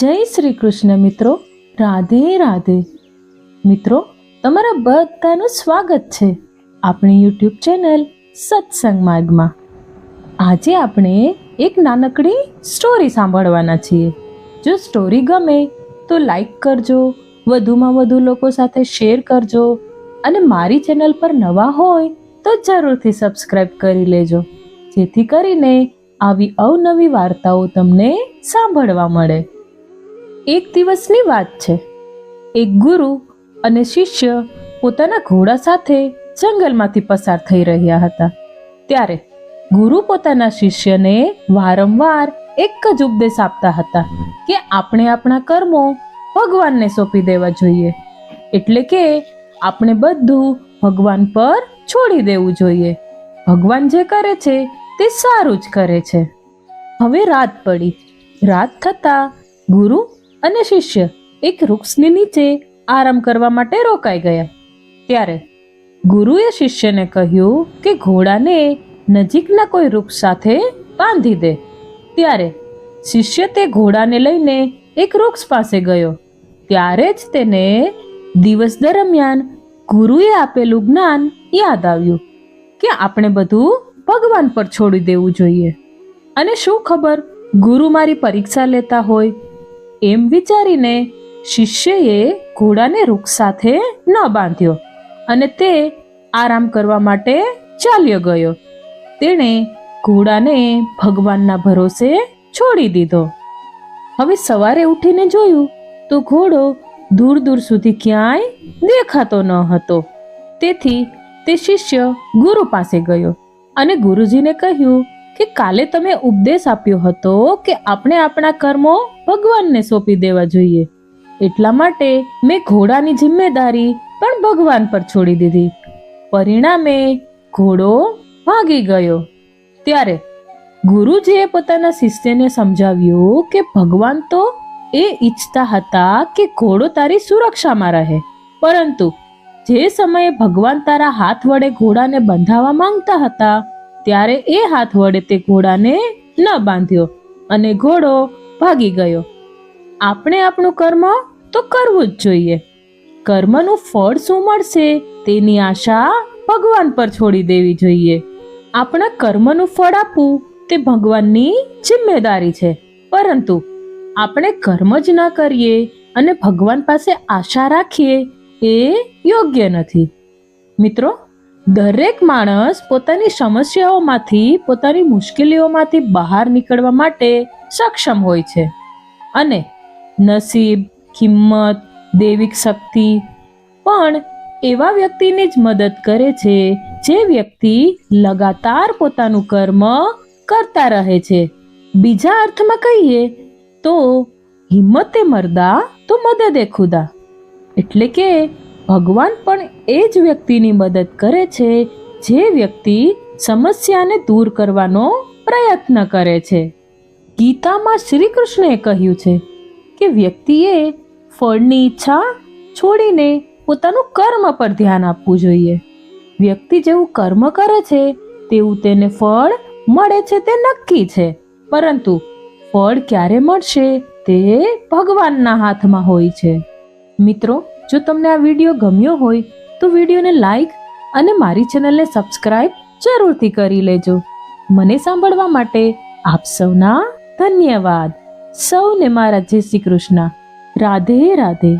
જય શ્રી કૃષ્ણ મિત્રો. રાધે રાધે. મિત્રો, તમારા બધાનું સ્વાગત છે આપણી યુટ્યુબ ચેનલ સત્સંગ માર્ગમાં. આજે આપણે એક નાનકડી સ્ટોરી સાંભળવાના છીએ. જો સ્ટોરી ગમે તો લાઈક કરજો, વધુમાં વધુ લોકો સાથે શેર કરજો અને મારી ચેનલ પર નવા હોય તો જરૂરથી સબસ્ક્રાઈબ કરી લેજો. જેથી કરીને આવી અવનવી વાર્તાઓ તમને સાંભળવા મળે. એક દિવસની વાત છે. એક ગુરુ અને શિષ્ય પોતાના ઘોડા સાથે જંગલમાંથી પસાર થઈ રહ્યા હતા. ત્યારે ગુરુ પોતાના શિષ્યને વારંવાર એક જ ઉપદેશ આપતા હતા કે આપણે આપણા કર્મો ભગવાનને સોંપી દેવા જોઈએ. એટલે કે આપણે બધું ભગવાન પર છોડી દેવું જોઈએ. ભગવાન જે કરે છે તે સારું જ કરે છે. હવે રાત પડી. રાત થતા ગુરુ અને શિષ્ય એક વૃક્ષની નીચે આરામ કરવા માટે રોકાઈ ગયા. ત્યારે ગુરુએ શિષ્યને કહ્યું કે ઘોડાને નજીકના કોઈ વૃક્ષ સાથે બાંધી દે. ત્યારે શિષ્ય તે ઘોડાને લઈને એક વૃક્ષ પાસે ગયો. ત્યારે જ તેને દિવસ દરમિયાન ગુરુએ આપેલું જ્ઞાન યાદ આવ્યું કે આપણે બધું ભગવાન પર છોડી દેવું જોઈએ. અને શું ખબર ગુરુ મારી પરીક્ષા લેતા હોય એમ વિચારીને શિષ્યએ ઘોડાને વૃક્ષ સાથે ન બાંધ્યો અને તે આરામ કરવા માટે ચાલ્યો ગયો. તેણે ઘોડાને ભગવાનના ભરોસે છોડી દીધો. હવે સવારે ઉઠીને જોયું તો ઘોડો દૂર દૂર સુધી ક્યાંય દેખાતો ન હતો. તેથી તે શિષ્ય ગુરુ પાસે ગયો અને ગુરુજીને કહ્યું કે કાલે તમે ઉપદેશ આપ્યો હતો કે આપણે આપણા કર્મો ભગવાનને સોંપી દેવા જોઈએ. એટલા માટે મેં ઘોડાની જિમ્મેદારી પણ ભગવાન પર છોડી દીધી. પરિણામે ઘોડો ભાગી ગયો. ત્યારે ગુરુજીએ પોતાના શિષ્યને સમજાવ્યું કે ભગવાન તો એ ઈચ્છતા હતા કે ઘોડો તારી સુરક્ષામાં રહે. પરંતુ જે સમયે ભગવાન તારા હાથ વડે ઘોડાને બંધાવવા માંગતા હતા ત્યારે એ હાથ વડે તે ઘોડાને ન બાંધ્યો અને ઘોડો ભાગી ગયો. આપણે આપણું કર્મ તો કરવું જ જોઈએ. કર્મનું ફળ શું મળશે તેની આશા ભગવાન પર છોડી દેવી જોઈએ. આપણા કર્મનું ફળ આપવું તે ભગવાનની જિમ્મેદારી છે. પરંતુ આપણે કર્મ જ ના કરીએ અને ભગવાન પાસે આશા રાખીએ એ યોગ્ય નથી. મિત્રો દરેક માણસ પોતાની સમસ્યાઓમાંથી, પોતાની મુશ્કેલીઓમાંથી બહાર નીકળવા માટે સક્ષમ હોય છે. અને નસીબ, કિંમત, દૈવિક શક્તિ પણ એવા વ્યક્તિની જ મદદ કરે છે જે વ્યક્તિ લગાતાર પોતાનું કર્મ કરતા રહે છે. બીજા અર્થમાં કહીએ તો હિંમતે મરદા તો મદદે ખુદા. એટલે કે ભગવાન પણ એ જ વ્યક્તિની મદદ કરે છે જે વ્યક્તિ સમસ્યાને દૂર કરવાનો પ્રયત્ન કરે છે. ગીતામાં શ્રી કૃષ્ણએ કહ્યું છે કે વ્યક્તિએ ફળની ઈચ્છા છોડીને પોતાનું કર્મ પર ધ્યાન આપવું જોઈએ. વ્યક્તિ જેવું કર્મ કરે છે તેવું તેને ફળ મળે છે તે નક્કી છે. પરંતુ ફળ ક્યારે મળશે તે ભગવાનના હાથમાં હોય છે. મિત્રો જો તમને આ વીડિયો ગમ્યો હોય, તો વિડીયોને લાઈક અને મારી ચેનલને સબસ્ક્રાઈબ જરૂરથી કરી લેજો. મને સાંભળવા માટે આપ સૌના ધન્યવાદ. સૌને મારા જય શ્રી કૃષ્ણ. રાધે રાધે.